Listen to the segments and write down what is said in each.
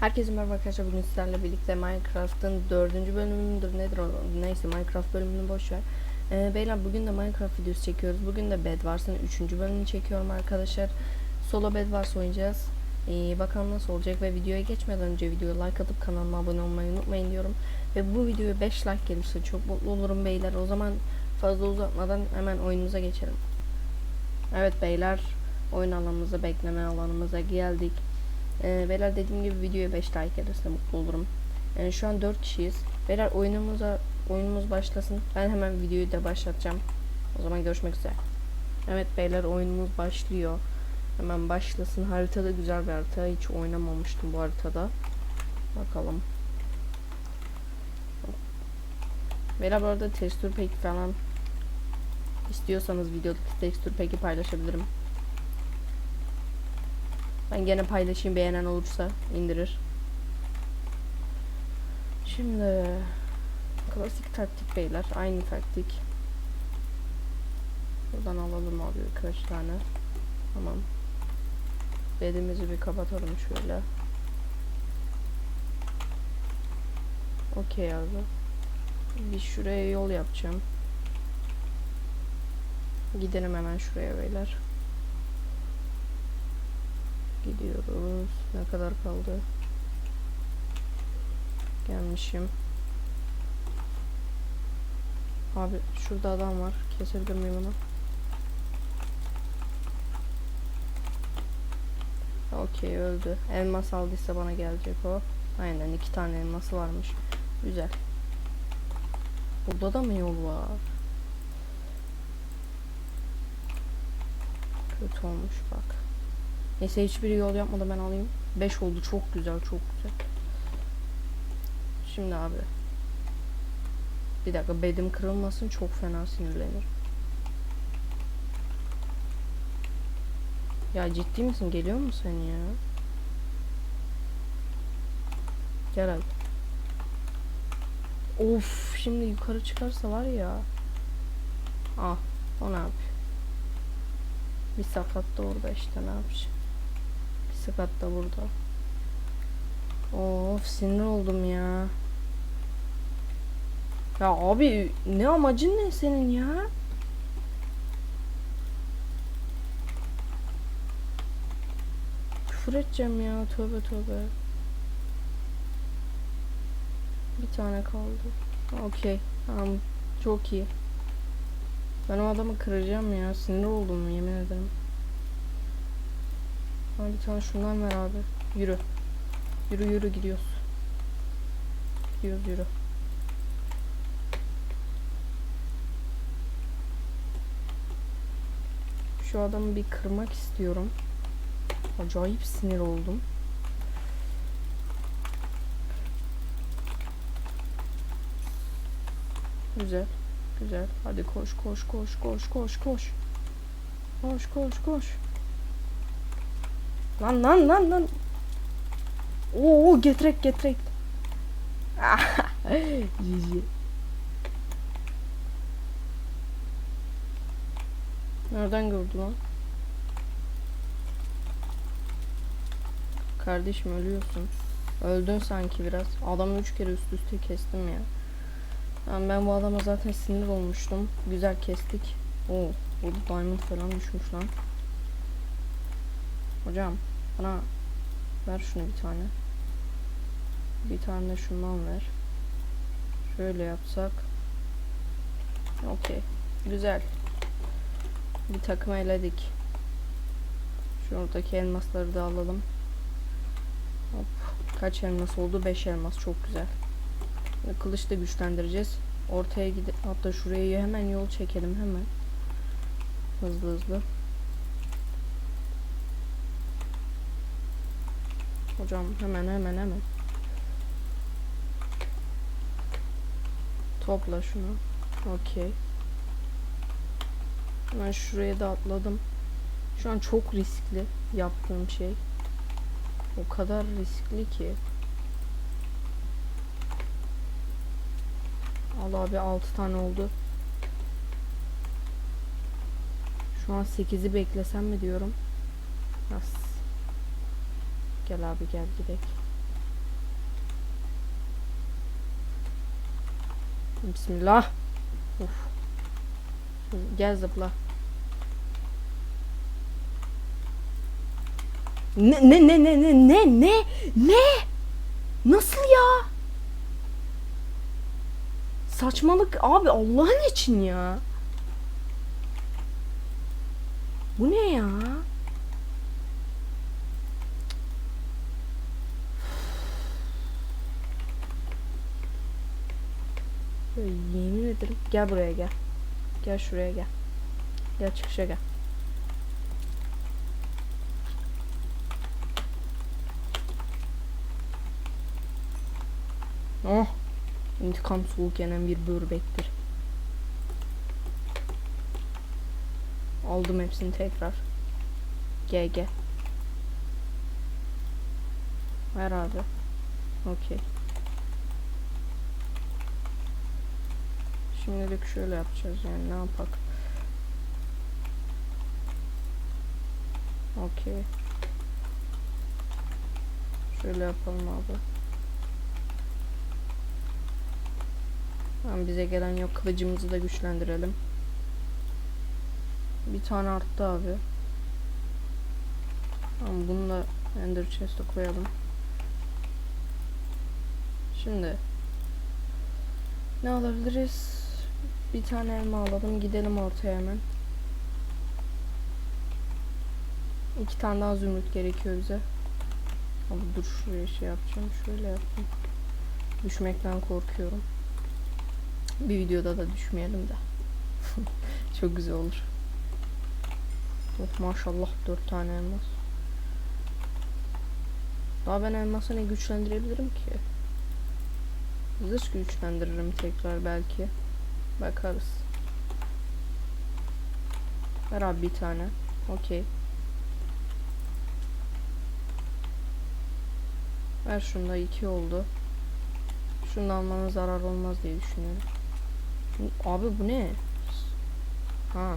Herkese merhaba arkadaşlar bugün sizlerle birlikte Minecraft'ın dördüncü bölümündür nedir o neyse Minecraft bölümünü boş ver. Ee, beyler bugün de Minecraft videosu çekiyoruz. Bugün de Bedwars'ın üçüncü bölümünü çekiyorum arkadaşlar. Solo Bedwars oynayacağız. Ee, bakalım nasıl olacak ve videoya geçmeden önce videoya like atıp kanalıma abone olmayı unutmayın diyorum. Ve bu videoya 5 like gelirse çok mutlu olurum beyler. O zaman fazla uzatmadan hemen oyunumuza geçelim. Evet beyler oyun alanımıza bekleme alanımıza geldik. Ee, beyler dediğim gibi videoya 5 like gelirse mutlu olurum. Ee, şu an 4 kişiyiz. Beyler oyunumuza oyunumuz başlasın. Ben hemen videoyu da başlatacağım. O zaman görüşmek üzere. Evet beyler oyunumuz başlıyor. Hemen başlasın. Haritada güzel bir harita. Hiç oynamamıştım bu haritada. Bakalım. Beyler bu arada tekstür peki falan istiyorsanız videodaki tekstür peki paylaşabilirim. Ben gene paylaşayım beğenen olursa indirir. Şimdi klasik taktik beyler. Aynı taktik. Buradan alalım abi birkaç tane. Tamam. Bedimizi bir kapatalım şöyle. Okey abi. Bir şuraya yol yapacağım. Gidelim hemen şuraya beyler. Gidiyoruz. Ne kadar kaldı? Gelmişim. Abi şurada adam var. Kesebilir miyim onu? Okey öldü. Elmas aldıysa bana gelecek o. Aynen iki tane elması varmış. Güzel. Burada da mı yol var? Kötü olmuş bak. Neyse hiçbiri yol yapmadı ben alayım. 5 oldu çok güzel çok güzel. Şimdi abi. Bir dakika bedim kırılmasın çok fena sinirlenir. Ya ciddi misin geliyor mu sen ya? Gel hadi. Of şimdi yukarı çıkarsa var ya. Ah o ne yapıyor? Bir sakat da orada işte ne yapacak? Bir sakat da burada. Of sinir oldum ya. Ya abi ne amacın ne senin ya? Küfür edeceğim ya tövbe tövbe. Bir tane kaldı. Okey tamam çok iyi. Ben o adamı kıracağım ya. Sinir oldum yemin ederim. Bana bir tane şundan ver abi. Yürü. Yürü yürü gidiyoruz. Gidiyoruz yürü. Şu adamı bir kırmak istiyorum. Acayip sinir oldum. Güzel. Güzel. Hadi koş koş koş koş koş koş. Koş koş koş. Lan lan lan lan. Oo getrek getrek. Cici. Nereden gördü lan? Kardeşim ölüyorsun. Öldün sanki biraz. Adamı üç kere üst üste kestim ya. Yani ben bu adama zaten sinir olmuştum. Güzel kestik. Oo, burada diamond falan düşmüş lan. Hocam bana ver şunu bir tane. Bir tane de şundan ver. Şöyle yapsak. Okey. Güzel. Bir takım eledik. Şuradaki elmasları da alalım. Hop. Kaç elmas oldu? 5 elmas. Çok güzel. Kılıç da güçlendireceğiz. Ortaya gide hatta şuraya hemen yol çekelim hemen. Hızlı hızlı. Hocam hemen hemen hemen. Topla şunu. Okey. Hemen şuraya da atladım. Şu an çok riskli yaptığım şey. O kadar riskli ki. Al abi 6 tane oldu. Şu an 8'i beklesem mi diyorum. Nasıl? Gel abi gel gidelim. Bismillah. Uf. Gel zıpla. Ne ne ne ne ne ne ne ne? Nasıl ya? Saçmalık abi Allah'ın için ya. Bu ne ya? Böyle yemin ederim. Gel buraya gel. Gel şuraya gel. Gel çıkışa gel. Oh. İntikam soğuk yenen bir börbektir. Aldım hepsini tekrar. Gel. Ver abi. Okey. Şimdilik şöyle yapacağız yani ne yapak. Okey. Şöyle yapalım abi. Tamam bize gelen yok. Kılıcımızı da güçlendirelim. Bir tane arttı abi. Tamam bunu da Ender Chest'e koyalım. Şimdi ne alabiliriz? Bir tane elma alalım. Gidelim ortaya hemen. İki tane daha zümrüt gerekiyor bize. Abi dur şuraya şey yapacağım. Şöyle yapayım. Düşmekten korkuyorum. Bir videoda da düşmeyelim de. Çok güzel olur. Oh maşallah dört tane elmas. Daha ben elması ne güçlendirebilirim ki? Zırh güçlendiririm tekrar belki. Bakarız. Ver abi bir tane. Okey. Ver şunda iki oldu. Şunu almanın zarar olmaz diye düşünüyorum. Abi bu ne? Ha.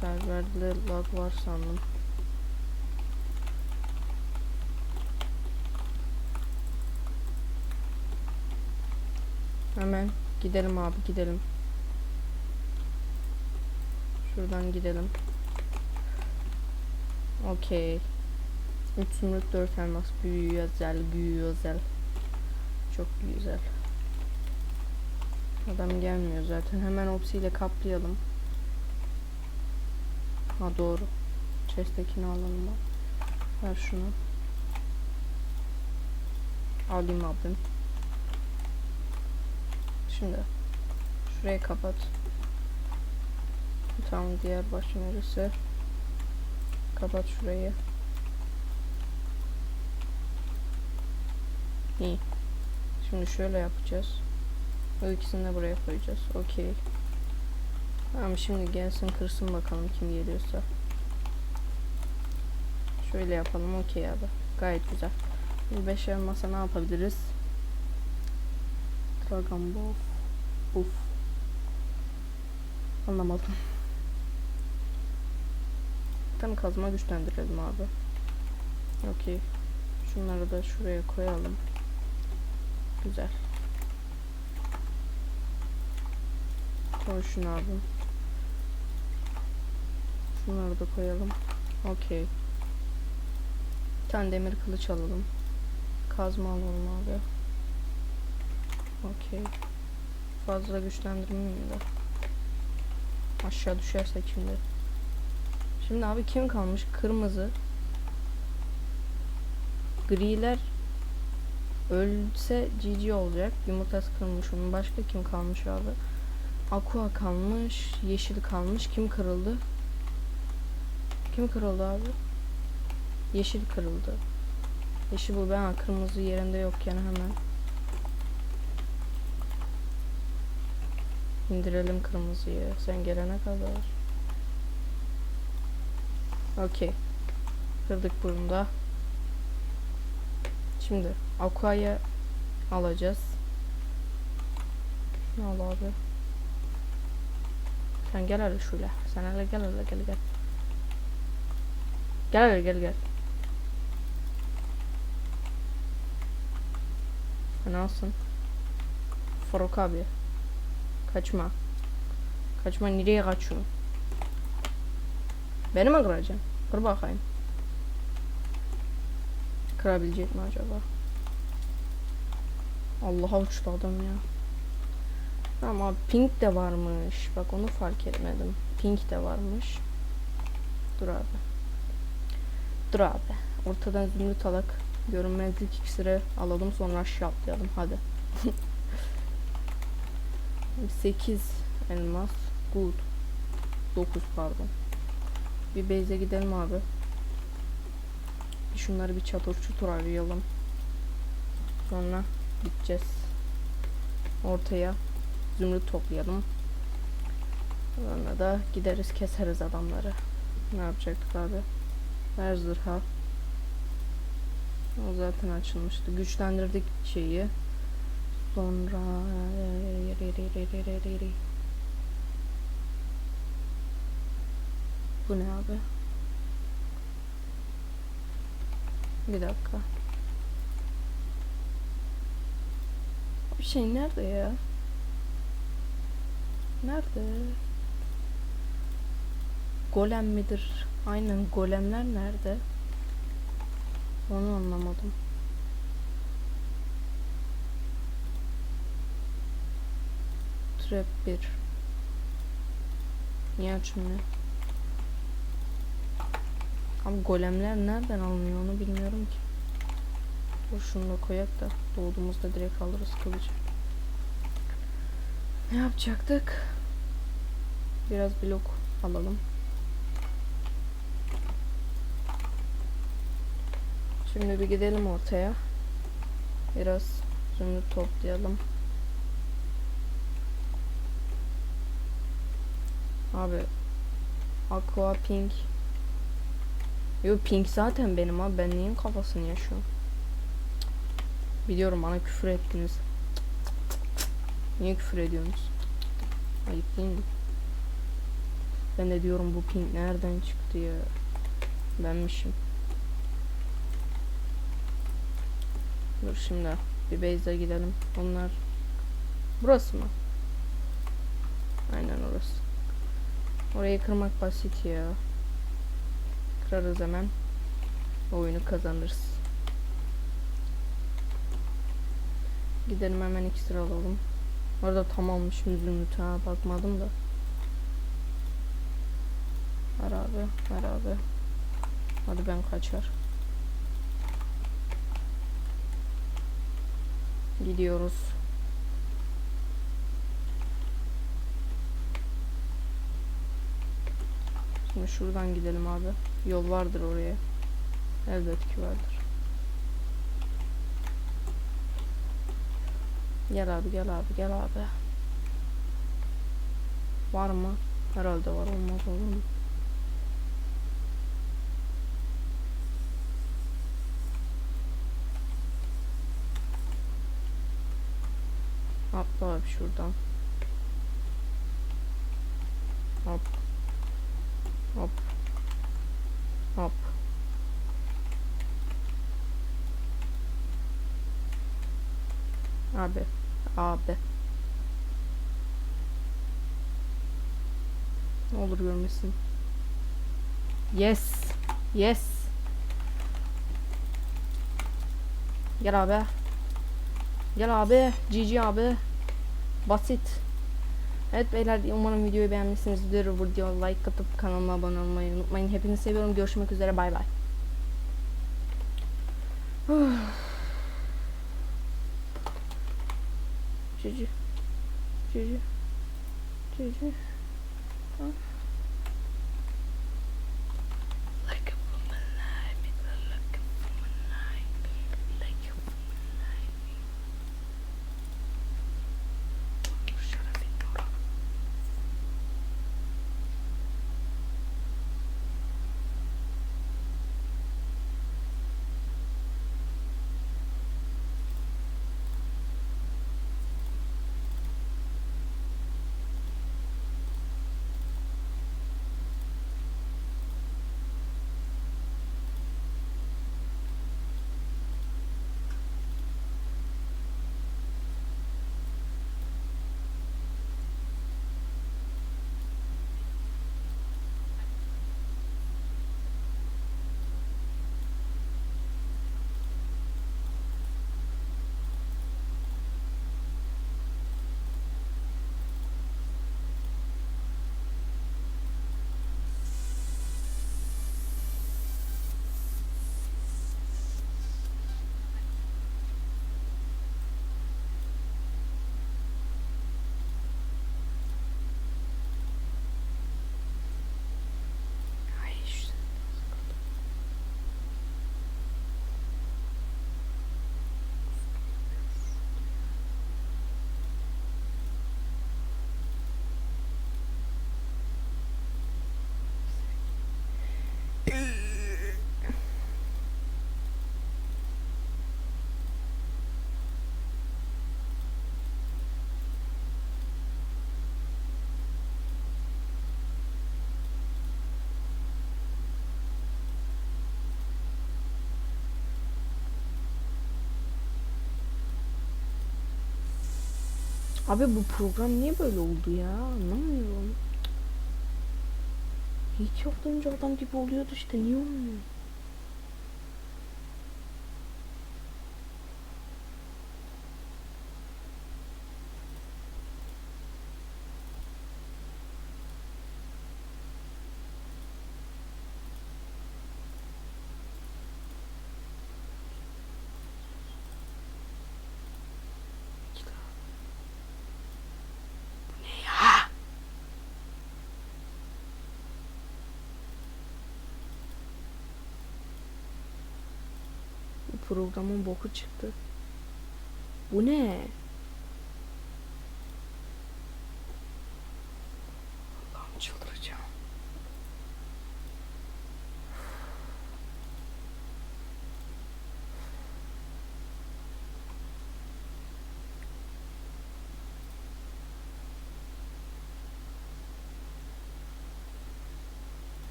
Serverde lag var sandım. Hemen gidelim abi gidelim. Şuradan gidelim. Okey. 3 zümrüt 4 elmas. Büyü özel, büyü özel. Çok güzel. Adam gelmiyor zaten. Hemen opsiyle kaplayalım. Ha doğru. Chest'tekini alalım da. Ver şunu. Alayım abim. Şimdi şurayı kapat. Tamam diğer baş neresi? Kapat şurayı. İyi. Şimdi şöyle yapacağız. O ikisini de buraya koyacağız. Okey. Tamam şimdi gelsin kırsın bakalım kim geliyorsa. Şöyle yapalım. Okey abi. Gayet güzel. Şimdi 5 masa ne yapabiliriz? Dragon Ball. Uf. Anlamadım. Tam kazma güçlendirelim abi. Okey. Şunları da şuraya koyalım. Güzel. Koy şunu abi. Şunları da koyalım. Okey. Bir tane demir kılıç alalım. Kazma alalım abi. Okey. Fazla güçlendirmeyeyim de. Aşağı düşersek şimdi. Şimdi abi kim kalmış? Kırmızı. Griler ölse GG olacak. Yumurtası kırılmış onun. Başka kim kalmış abi? Aqua kalmış. Yeşil kalmış. Kim kırıldı? Kim kırıldı abi? Yeşil kırıldı. Yeşil bu ben kırmızı yerinde yokken hemen. İndirelim kırmızıyı. Sen gelene kadar. Okey. Kırdık bunu da. Şimdi Aqua'yı alacağız. Şunu al abi. Sen gel hele şöyle. Sen hele gel hele gel gel. Gel hele gel gel. Fenasın. Faruk abi. Kaçma. Kaçma nereye kaçıyorsun? Beni mi kıracaksın? Kır bakayım. Kırabilecek mi acaba? Allah'a uçtu adam ya. Ama pink de varmış. Bak onu fark etmedim. Pink de varmış. Dur abi. Dur abi. Ortadan zümrüt alak. Görünmezlik iksiri alalım sonra aşağı atlayalım. Hadi. 8 elmas. Good. 9 pardon. Bir base'e gidelim abi. Şunları bir çatır çutur arayalım. Sonra gideceğiz. Ortaya zümrüt toplayalım. Sonra da gideriz keseriz adamları. Ne yapacaktık abi? Ver zırha. O zaten açılmıştı. Güçlendirdik şeyi. Sonra bu ne abi? Bir dakika. Bir şey nerede ya? Nerede? Golem midir? Aynen golemler nerede? Onu anlamadım. Trap 1 Niye açmıyor? Abi golemler nereden alınıyor onu bilmiyorum ki. Dur şunu da koyak da doğduğumuzda direkt alırız kılıcı. Ne yapacaktık? Biraz blok alalım. Şimdi bir gidelim ortaya. Biraz zümrüt toplayalım. Abi Aqua Pink Yo Pink zaten benim abi ben neyin kafasını yaşıyorum Biliyorum bana küfür ettiniz Niye küfür ediyorsunuz Ayıp değil mi Ben de diyorum bu Pink nereden çıktı ya Benmişim Dur şimdi bir base'e gidelim onlar Burası mı Aynen orası Orayı kırmak basit ya. Kırarız hemen. Oyunu kazanırız. Gidelim hemen iksir alalım. Orada tamammışım zümrüt ha bakmadım da. Ver abi, ver abi. Hadi ben kaçar. Gidiyoruz. Şimdi şuradan gidelim abi. Yol vardır oraya. Elbet ki vardır. Gel abi gel abi gel abi. Var mı? Herhalde var olmaz olur mu? Atla abi şuradan. Hop. Hop. Hop. Abi. Abi. Ne olur görmesin. Yes. Yes. Gel abi. Gel abi. GG abi. Basit. Evet beyler umarım videoyu beğenmişsinizdir. Video like atıp kanalıma abone olmayı unutmayın. Hepinizi seviyorum. Görüşmek üzere. Bay bay. Cici. Cici. Cici. Like Abi bu program niye böyle oldu ya? Anlamıyorum. Hiç yoktan önce adam gibi oluyordu işte. Niye olmuyor? Bu programın boku çıktı. Bu ne?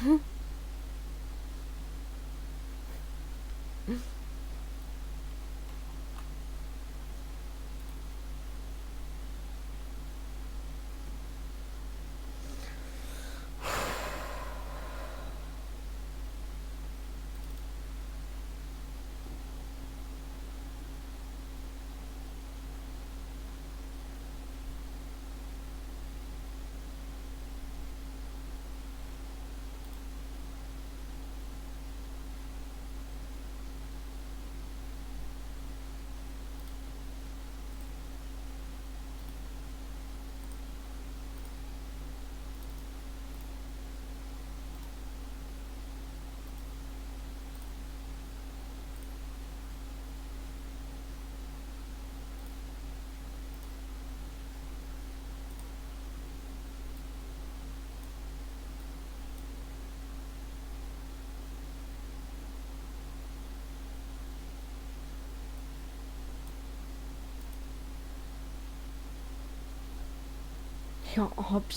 Mm-hmm. Ya abi